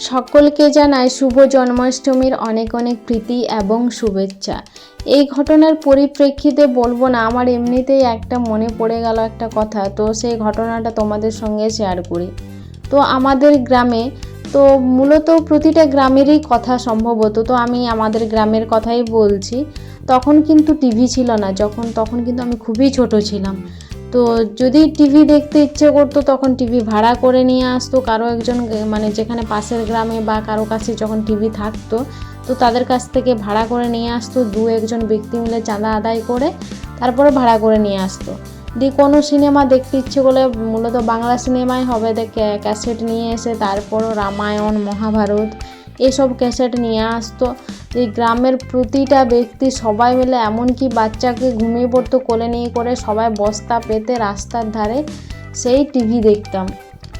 সকলকে জানায় শুভ জন্মাষ্টমীর অনেক অনেক প্রীতি এবং শুভেচ্ছা। এই ঘটনার পরিপ্রেক্ষিতে বলব না, আমার এমনিতেই একটা মনে পড়ে গেল একটা কথা, তো সেই ঘটনাটা তোমাদের সঙ্গে শেয়ার করি। তো আমাদের গ্রামে, তো মূলত প্রতিটা গ্রামেরই কথা সম্ভবত, তো আমি আমাদের গ্রামের কথাই বলছি। তখন কিন্তু টিভি ছিল না, যখন, তখন কিন্তু আমি খুবই ছোট ছিলাম। তো যদি টিভি দেখতে ইচ্ছে করতো, তখন টিভি ভাড়া করে নিয়ে আসতো। কারও একজন মানে যেখানে পাশের গ্রামে বা কারও কাছে যখন টিভি থাকতো, তো তাদের কাছ থেকে ভাড়া করে নিয়ে আসতো। দু একজন ব্যক্তি মিলে চাঁদা আদায় করে তারপরে ভাড়া করে নিয়ে আসতো। দিয়ে কোনো সিনেমা দেখতে ইচ্ছে করলে মূলত বাংলা সিনেমাই হবে। ক্যাসেট নিয়ে এসে তারপরও রামায়ণ, মহাভারত এসব ক্যাসেট নিয়ে আসতো। এই গ্রামের প্রতিটা ব্যক্তি সবাই মিলে এমনকি বাচ্চাকে ঘুমিয়ে পড়তো, কোলে নিয়ে করে সবাই বস্তা পেতে রাস্তার ধারে সেই টিভি দেখতাম।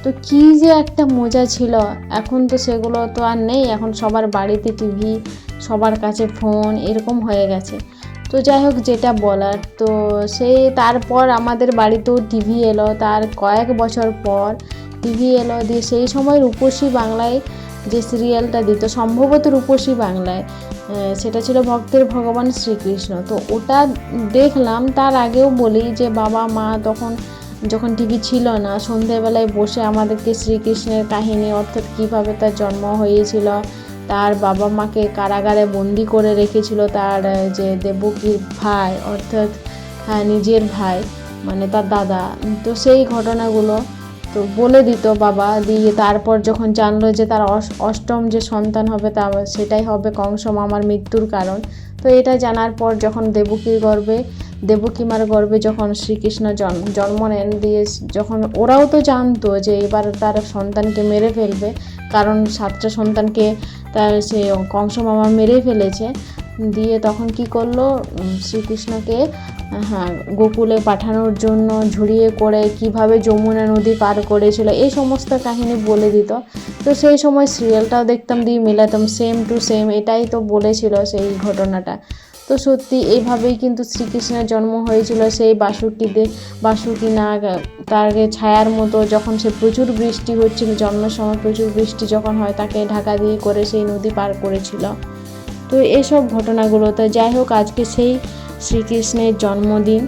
তো কী যে একটা মজা ছিল। এখন তো সেগুলো তো আর নেই। এখন সবার বাড়িতে টিভি, সবার কাছে ফোন এরকম হয়ে গেছে। তো যাই হোক, যেটা বলার, তো সেই তারপর আমাদের বাড়িতেও টিভি এলো। তার কয়েক বছর পর টিভি এলো। দিয়ে সেই সময় রূপসী বাংলায় যে সিরিয়ালটা দিত, সম্ভবত রূপসী বাংলায় সেটা ছিল ভক্তের ভগবান শ্রীকৃষ্ণ। তো ওটা দেখলাম, তার আগেও বলি যে বাবা, মা তখন যখন টিভি ছিল না, সন্ধেবেলায় বসে আমাদেরকে শ্রীকৃষ্ণের কাহিনী, অর্থাৎ কীভাবে তার জন্ম হয়েছিল, তার বাবা মাকে কারাগারে বন্দি করে রেখেছিল তার যে দেবকীর ভাই, অর্থাৎ হ্যাঁ নিজের ভাই মানে তার দাদা। তো সেই ঘটনাগুলো তো বলে দিত বাবা, দিয়ে তারপর যখন জানলো যে তার অষ্টম যে সন্তান হবে তা সেটাই হবে কংস মামার মৃত্যুর কারণ। তো এটা জানার পর যখন দেবকীর গর্ভে দেবকীমার গর্ভে যখন শ্রীকৃষ্ণ জন্ম জন্ম নেন, দিয়ে যখন ওরাও তো জানতো যে এবার তার সন্তানকে মেরে ফেলবে, কারণ সাতটা সন্তানকে তার সে কংস মামা মেরে ফেলেছে দিয়ে তখন কি করল? শ্রীকৃষ্ণকে হ্যাঁ গোকুলে পাঠানোর জন্য ঝুড়িয়ে করে কীভাবে যমুনা নদী পার করেছিল, এই সমস্ত কাহিনী বলে দিত। তো সেই সময় সিরিয়ালটাও দেখতাম, দিয়ে মেলাতাম সেম টু সেম এটাই তো বলেছিল সেই ঘটনাটা। তো সত্যি এইভাবেই কিন্তু শ্রীকৃষ্ণের জন্ম হয়েছিল সেই বাসুকিতে বাসুকি নাগ তার ছায়ার মতো যখন সে প্রচুর বৃষ্টি হচ্ছিল, জন্মের সময় প্রচুর বৃষ্টি যখন হয়, তাকে ঢাকা দিয়ে করে সেই নদী পার করেছিল। তো এসব ঘটনাগুলো তো যাই হোক, আজকে সেই শ্রীকৃষ্ণের জন্মদিন।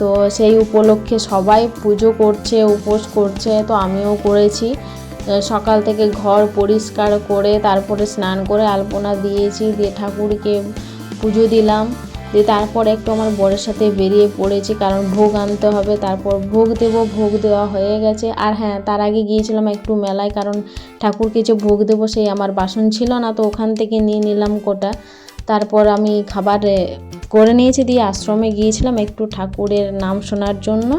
তো সেই উপলক্ষে সবাই পুজো করছে, উপোস করছে, তো আমিও করেছি। সকাল থেকে ঘর পরিষ্কার করে, তারপরে স্নান করে আলপনা দিয়েছি, দিয়ে ঠাকুরকে পুজো দিলাম। দিয়ে তারপর একটু আমার বরের সাথে বেরিয়ে পড়েছি, কারণ ভোগ আনতে হবে, তারপর ভোগ দেবো, ভোগ দেওয়া হয়ে গেছে। আর হ্যাঁ তার আগে গিয়েছিলাম একটু মেলায়, কারণ ঠাকুরকে যে ভোগ দেবো, সেই আমার বাসন ছিল না, তো ওখান থেকে নিয়ে নিলাম কোটা। তারপর আমি খাবার করে নিয়েছি, দিয়ে আশ্রমে গিয়েছিলাম একটু ঠাকুরের নাম শোনার জন্য।